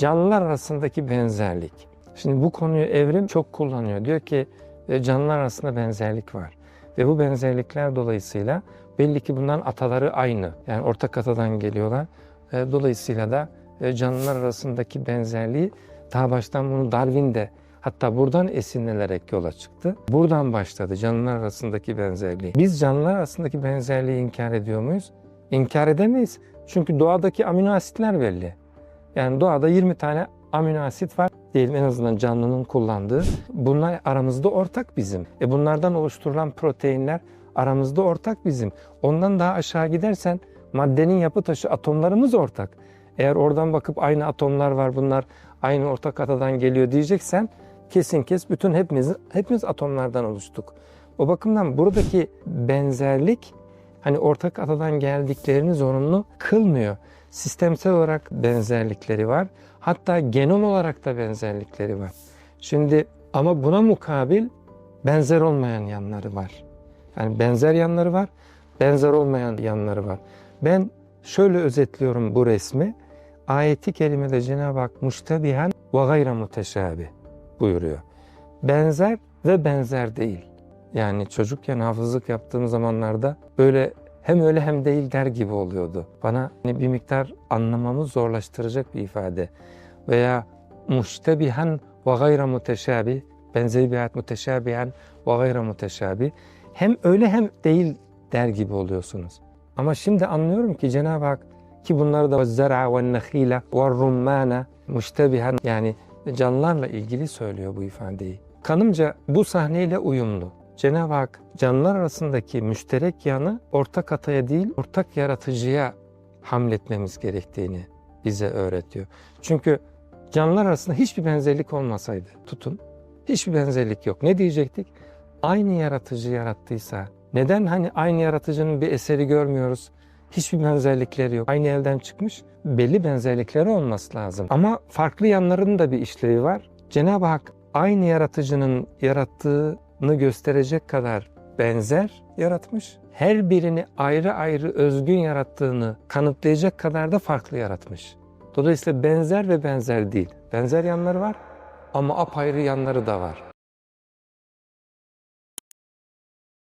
Canlılar arasındaki benzerlik. Şimdi bu konuyu evrim çok kullanıyor. Diyor ki e, canlılar arasında benzerlik var. Ve bu benzerlikler dolayısıyla belli ki bunların ataları aynı. Yani ortak atadan geliyorlar. E, Dolayısıyla da e, canlılar arasındaki benzerliği daha baştan bunu Darwin de hatta buradan esinlenerek yola çıktı. Buradan başladı canlılar arasındaki benzerliği. Biz canlılar arasındaki benzerliği inkar ediyor muyuz? İnkar edemeyiz. Çünkü doğadaki amino asitler belli. Yani doğada 20 tane amino asit var diyelim en azından canlının kullandığı. Bunlar aramızda ortak bizim. E bunlardan oluşturulan proteinler aramızda ortak bizim. Ondan daha aşağı gidersen maddenin yapı taşı atomlarımız ortak. Eğer oradan bakıp aynı atomlar var bunlar aynı ortak atadan geliyor diyeceksen kesin kes bütün hepimiz hepimiz atomlardan oluştuk. O bakımdan buradaki benzerlik hani ortak atadan geldiklerini zorunlu kılmıyor. Sistemsel olarak benzerlikleri var. Hatta genom olarak da benzerlikleri var. Şimdi ama buna mukabil benzer olmayan yanları var. Yani benzer yanları var, benzer olmayan yanları var. Ben şöyle özetliyorum bu resmi. Ayeti kerimede Cenab-ı Hak müştebihen ve gayra muteşabi buyuruyor. Benzer ve benzer değil. Yani çocukken hafızlık yaptığım zamanlarda böyle hem öyle hem değil der gibi oluyordu. Bana hani bir miktar anlamamı zorlaştıracak bir ifade. Veya müştebihen ve gayra muteşabi, benzeri bir ayet muteşabihen ve gayra muteşabi. Hem öyle hem değil der gibi oluyorsunuz. Ama şimdi anlıyorum ki Cenab-ı Hak ki bunları da zer'a ve nehile ve rummana müştebihen yani canlılarla ilgili söylüyor bu ifadeyi. Kanımca bu sahneyle uyumlu. Cenab-ı Hak canlılar arasındaki müşterek yanı ortak ataya değil ortak yaratıcıya hamletmemiz gerektiğini bize öğretiyor. Çünkü canlılar arasında hiçbir benzerlik olmasaydı tutun hiçbir benzerlik yok. Ne diyecektik? Aynı yaratıcı yarattıysa neden hani aynı yaratıcının bir eseri görmüyoruz? Hiçbir benzerlikleri yok. Aynı elden çıkmış belli benzerlikleri olması lazım. Ama farklı yanlarının da bir işlevi var. Cenab-ı Hak aynı yaratıcının yarattığını gösterecek kadar benzer yaratmış. Her birini ayrı ayrı özgün yarattığını kanıtlayacak kadar da farklı yaratmış. Dolayısıyla benzer ve benzer değil. Benzer yanları var ama apayrı yanları da var.